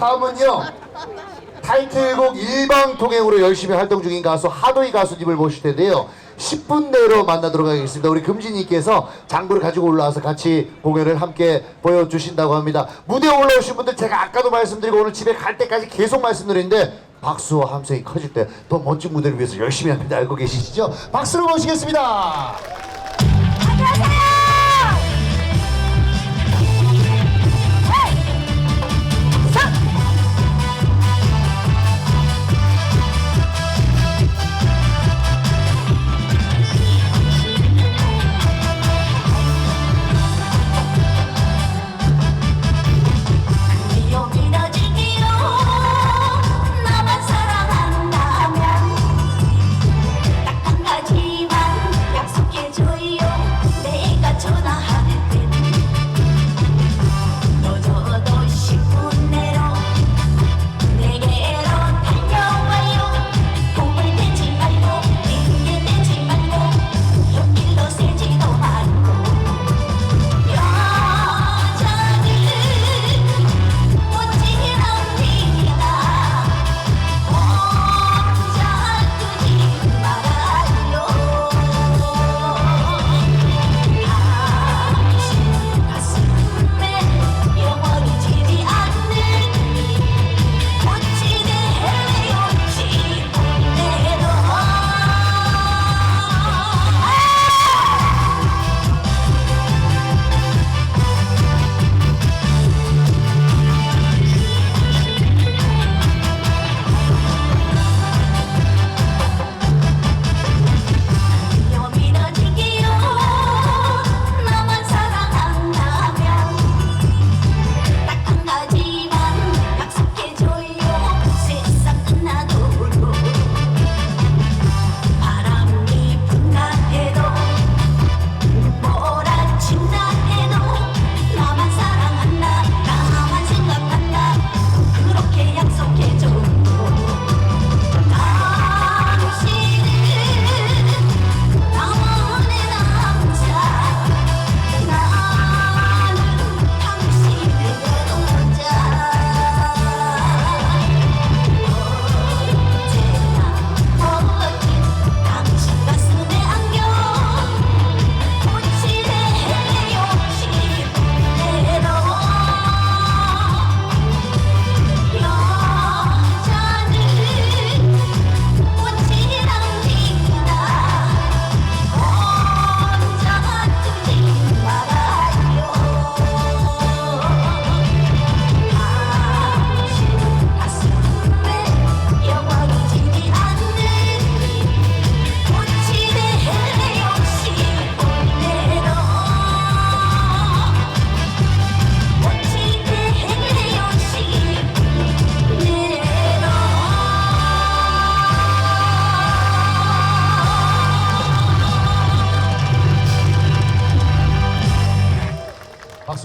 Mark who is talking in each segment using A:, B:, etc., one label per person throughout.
A: 다음은요. 타이틀곡 일방 통행으로 열심히 활동 중인 가수 하도이 가수님을 모실 텐데요. 10분 내로 만나도록 하겠습니다. 우리 금진님께서 장구를 가지고 올라와서 같이 공연을 함께 보여주신다고 합니다. 무대에 올라오신 분들 제가 아까도 말씀드리고 오늘 집에 갈 때까지 계속 말씀드리는데 박수와 함성이 커질 때 더 멋진 무대를 위해서 열심히 합니다. 알고 계시죠? 박수로 모시겠습니다.
B: 이요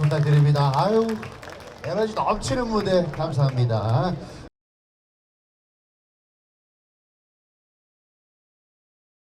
A: 부탁드립니다. 아유 에너지 넘치는 무대 감사합니다.